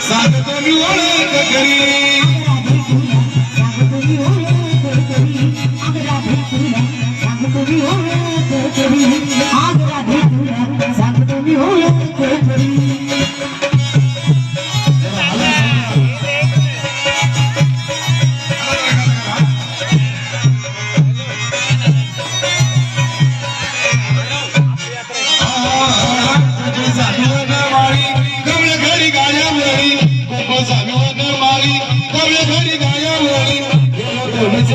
सांगतो मी ओळख करी. सांगवा मारी कवे घरी गाया मोरी. गेलो धर्मचे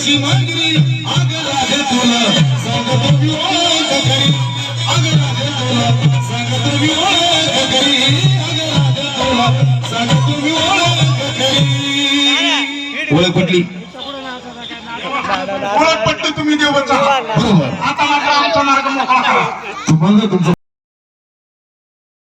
देवाची मागणी आग राजा तुला. सांगतो विवाद करी आग तुला. सांगतो विवाद करी आग तुला. सांगतो विवाद ओळख पटली ओळख पटली तुम्ही देवाचा आता मात्र आमचा मार्ग मोकळा करा. तुम्हाला तुमचा